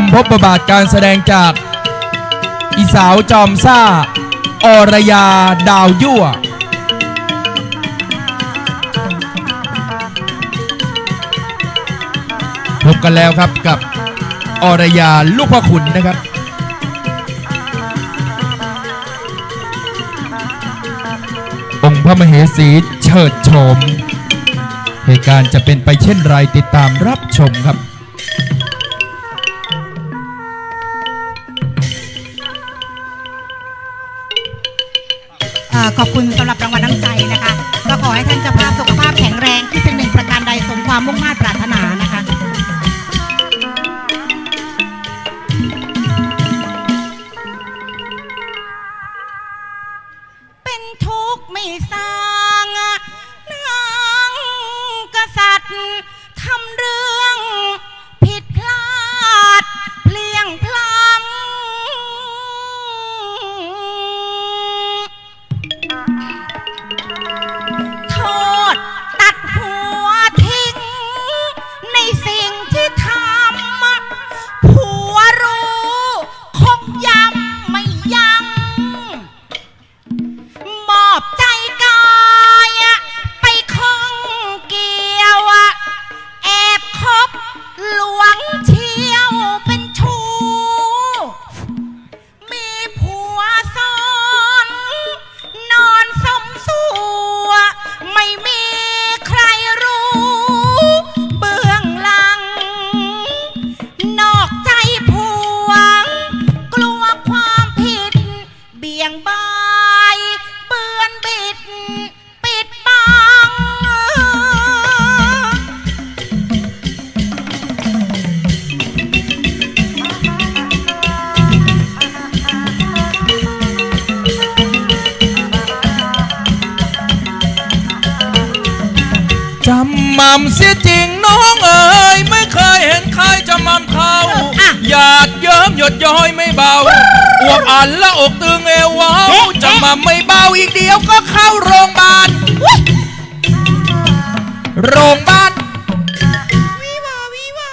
มพบบทบาทการแสดงจาก อีสาวจอมซ่า อรยาดาวยั่วพบกันแล้วครับกับอรยาลูกพ่อขุนนะครับองค์พระมเหสีเฉิดโฉม เหตุการณ์จะเป็นไปเช่นไรติดตามรับชมครับ ขอบคุณสำหรับรางวัลน้ำใจนะคะ ก็ขอให้ท่านเจ้าภาพสุขภาพแข็งแรงที่สิ่งหนึ่งประการใดสมความมุ่งมา่ปรารถนา มั่มเสียจริงน้องเอ๋ยไม่เคยเห็นใครจะมั่มเขาอะหยาดเยิ้มหยดย้อยไม่เบาอวบอันและอกตึงเอวเว้าเอ๊ะ จะมั่มไม่เบาอีกเดียวก็เข้าโรงพยาบาลโรงพยาบาลวิวาวิวา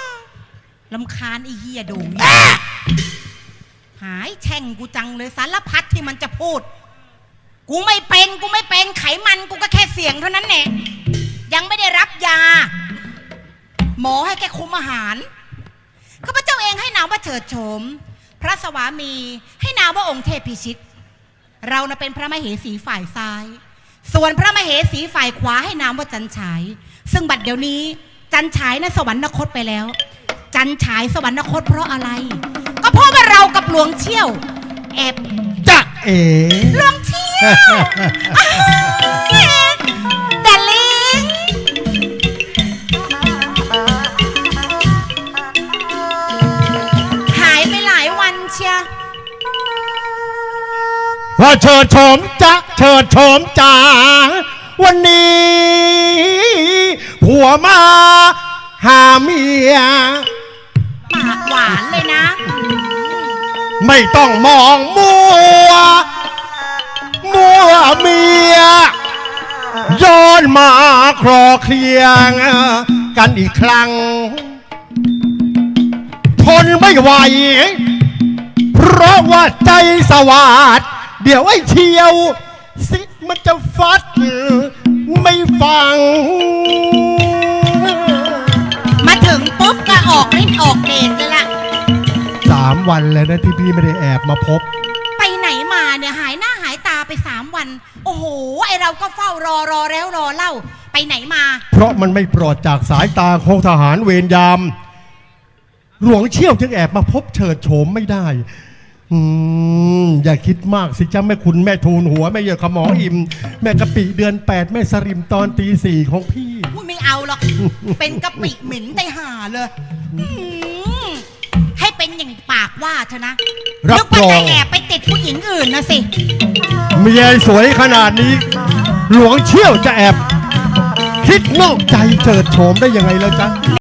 ลำคาญไอ้เฮียโดงหายแช่งกูจังเลยสารพัดที่มันจะพูด กูไม่เป็นกูไม่เป็นไขมันกูก็แค่เสียงเท่านั้นแหละ อให้แค่คุมอาหารข้าพเจ้าเองให้นามว่าเฉิดโฉม พระสวามีให้นามว่าองค์เทพพิชิต เรานะเป็นพระมเหสีฝ่ายซ้าย ส่วนพระมเหสีฝ่ายขวาให้นามว่าจันฉาย ซึ่งบัดเดี๋ยวนี้ จันฉายนะสวรรคตไปแล้ว จันฉายสวรรคตเพราะอะไร ก็เพราะว่าเรากับหลวงเชี่ยวแอบจะเอ๋หลวงเชี่ยว พอเชิดโฉมจะเชิดโฉมจ๋าวันนี้ ผัวมาหาเมีย ปากหวานเลยนะ ไม่ต้องมองมัว มัวเมีย ย้อนมาคลอเคลียง กันอีกครั้ง ทนไม่ไหว เพราะว่าใจสวาดเดี๋ยวไอ้เชียวสิมันจะฟัดไม่ฟัง มาถึงปุ๊บก็ออกฤทธิ์ออกเดชเลยล่ะ สามวันแล้วนะที่พี่ไม่ได้แอบมาพบ ไปไหนมาเนี่ยหายหน้าหายตาไปสามวัน โอ้โห ไอเราก็เฝ้ารอรอแล้วรอเล่า ไปไหนมา เพราะมันไม่ปลอดจากสายตาของทหารเวรยาม หลวงเชี่ยวจึงแอบมาพบเฉิดโฉมไม่ได้ อืมอย่าคิดมากสิจ้าแม่คุณแม่ทูลหัวแม่เหยอะขมออิ่ม แม่กะปิเดือนแปดแม่สริมตอนตีสี่ของพี่ มึงไม่เอาหรอก เป็นกะปิเหม็นไตห่าเลยอืมให้เป็นอย่างปากว่าเถอะนะรับนึกว่ารอจะงแอบไปติดผู้หญิงอื่นนะสิ เมียสวยขนาดนี้ หลวงเชี่ยวจะแอบ คิดนอกใจเฉิดโฉมได้ยังไงแล้วจ๊ะ